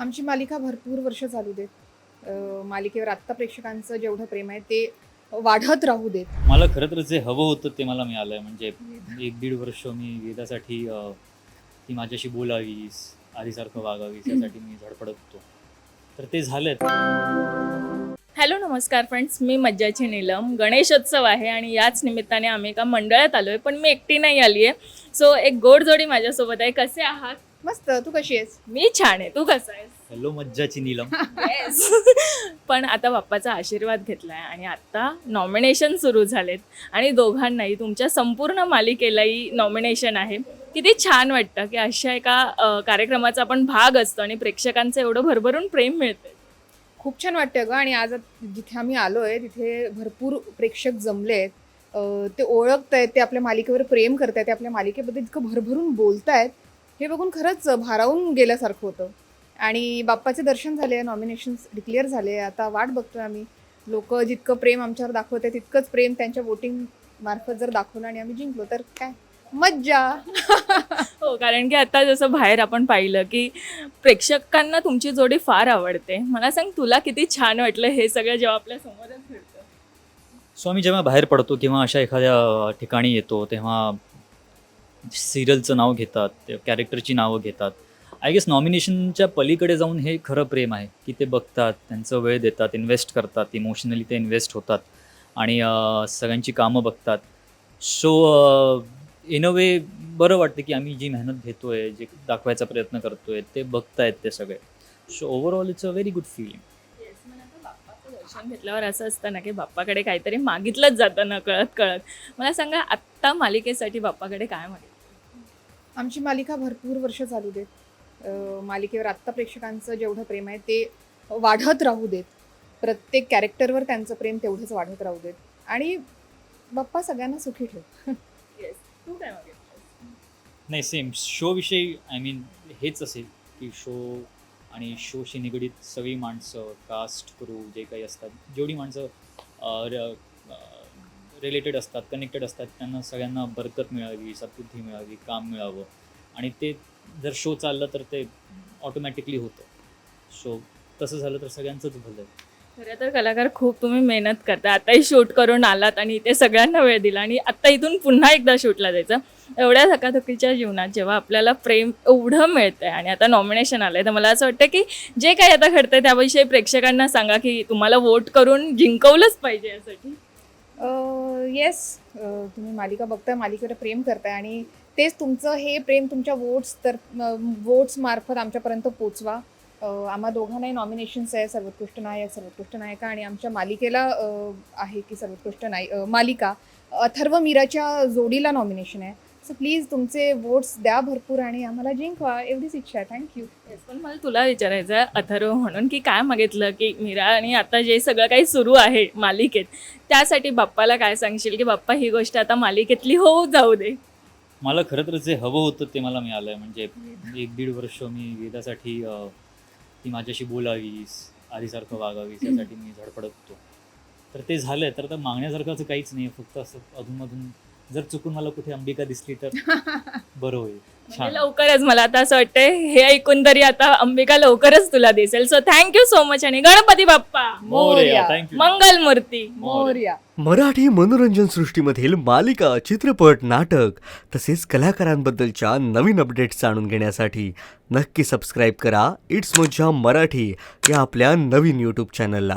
आमची मालिका भरपूर वर्ष चालू देत. मालिकेवर आत्ता प्रेक्षकांचं जेवढं प्रेम आहे ते वाढत राहू देत. मला खरं तर जे हवं होतं ते मला मिळालं आहे म्हणजे एक दीड वर्ष मी वेदासाठी ती माझ्याशी बोलावीस आधीसारखं वागावीस यासाठी मी धडपडत होतो. तर ते झालं हॅलो नमस्कार फ्रेंड्स. मी मज्जाची नीलम. गणेशोत्सव आहे आणि याच निमित्ताने आम्ही एका मंडळात आलो आहे पण मी एकटी नाही आली आहे सो एक गोड जोडी माझ्यासोबत आहे. कसे आहात? मस्त तू कशी आहेस? मी छान आहे तू कसा आहेस? हॅलो मज्जाची नीलम. पण आता बाप्पाचा आशीर्वाद घेतलाय आणि आता नॉमिनेशन सुरू झालेत. आणि दोघांनाही तुमच्या संपूर्ण मालिकेलाही नॉमिनेशन आहे. किती छान वाटतं की अशा एका अ, कार्यक्रमाचा आपण भाग असतो आणि प्रेक्षकांचं एवढं भरभरून प्रेम मिळतं खूप छान वाटतं ग. आणि आज जिथे आम्ही आलोय तिथे भरपूर प्रेक्षक जमले आहेत ते ओळखत आहेत ते आपल्या मालिकेवर प्रेम करतायत ते आपल्या मालिकेबद्दल इतकं भरभरून बोलतायत. हे बघून खरंच भारावून गेल्यासारखं होतं. आणि बाप्पाचे दर्शन झाले नॉमिनेशन्स डिक्लेअर झाले. आता वाट बघतोय आम्ही. लोक जितकं प्रेम आमच्यावर दाखवत तितकंच प्रेम त्यांच्या वोटिंग मार्फत जर दाखवलं आणि आम्ही जिंकलो तर काय? मज्जा! हो कारण की आता जसं बाहेर आपण पाहिलं की प्रेक्षकांना तुमची जोडी फार आवडते. मला सांग तुला किती छान वाटलं हे सगळं जेव्हा आपल्या समोरच घडतं? सो आम्ही जेव्हा बाहेर पडतो किंवा अशा एखाद्या ठिकाणी येतो तेव्हा सिरियलचं नाव घेतात त्या कॅरेक्टरची नावं घेतात. आय गेस नॉमिनेशनच्या पलीकडे जाऊन हे खरं प्रेम आहे की ते बघतात त्यांचं वेळ देतात इन्व्हेस्ट करतात इमोशनली ते इन्व्हेस्ट होतात आणि सगळ्यांची कामं बघतात. सो इन अ वे बरं वाटतं की आम्ही जी मेहनत घेतो आहे जे दाखवायचा प्रयत्न करतो आहे ते बघतायत ते सगळे. So overall it's a very good feeling दर्शन घेतल्यावर असं असतं ना की बाप्पाकडे काहीतरी मागितलंच जातं ना कळत कळत. मला सांगा आत्ता मालिकेसाठी बाप्पाकडे काय मागितलं? आमची मालिका भरपूर वर्ष चालू देत. मालिकेवर आत्ता प्रेक्षकांचं जेवढं प्रेम आहे ते वाढत राहू देत. प्रत्येक कॅरेक्टरवर त्यांचं प्रेम तेवढंच वाढत राहू देत. आणि बाप्पा सगळ्यांना सुखी ठेव. येस तू काय मागितलं नाही सेम शोविषयी आय मीन हेच असेल की शो आणि शोशी निगडीत सगळी माणसं कास्ट क्रू जे काही असतात जेवढी माणसं रिलेटेड असतात कनेक्टेड असतात त्यांना सगळ्यांना बरकत मिळावी सद्बुद्धी मिळावी काम मिळावं. आणि ते जर शो चाललं तर ते ऑटोमॅटिकली होतं. सो तसं झालं तर सगळ्यांचंच भलं. आहे खरं तर कलाकार खूप तुम्ही मेहनत करता. आताही शूट करून आलात आणि इथे सगळ्यांना वेळ दिला आणि आत्ता इथून पुन्हा एकदा शूटला जायचं. एवढ्या धकाधकीच्या जीवनात जेव्हा आपल्याला प्रेम एवढं मिळतंय आणि आता नॉमिनेशन आलंय तर मला असं वाटतं की जे काही आता घडतंय त्याविषयी प्रेक्षकांना सांगा की तुम्हाला वोट करून जिंकवलंच पाहिजे यासाठी. येस तुम्ही मालिका बघताय मालिकेवर प्रेम करताय आणि तेच तुमचं हे प्रेम तुमच्या वोट्स तर वोट्स मार्फत आमच्यापर्यंत पोचवा. आम्हा दोघांनाही नॉमिनेशन्स आहे सर्वोत्कृष्ट नायक सर्वोत्कृष्ट नायिका आणि आमच्या मालिकेला आहे की सर्वोत्कृष्ट नाय मालिका. अथर्व मीराच्या जोडीला नॉमिनेशन आहे. सो प्लीज तुमचे वोट्स द्या भरपूर आणि आम्हाला जिंकवा एवढीच इच्छा आहे. थँक्यू पण मला तुला विचारायचं आहे अथर्व म्हणून की काय मागितलं की मीरा आणि आता जे सगळं काही सुरू आहे मालिकेत त्यासाठी बाप्पाला काय सांगशील की बाप्पा ही गोष्ट आता मालिकेतली होऊ जाऊ दे. मला खरं तर जे हवं होतं ते मला मिळालं आहे म्हणजे एक दीड वर्ष मी वेदासाठी ती माझ्याशी बोलावीस आधीसारखं वागावीस यासाठी मी धडपडत होतो. तर ते झालंय. तर मागण्यासारखं काहीच नाही फक्त असं अधूनमधून जर चुकून मला कुठे अंबिका दिसली तर बरं होईल. म्हणजे छान. लवकरच मला आता असं वाटतंय हे ऐकून तरी आता अंबिका लवकरच तुला दिसेल. सो थँक्यू सो मच आणि Ganpati Bappa. Morya. Thank you Mangal Murti. Morya. Marathi मनोरंजन सृष्टीमधील मालिका चित्रपट नाटक तसेच कलाकारांबद्दलच्या नवीन अपडेट्स जाणून घेण्यासाठी नक्की सबस्क्राईब करा. इट्स मज्जा मराठी या आपल्या नवीन यूट्यूब चॅनलला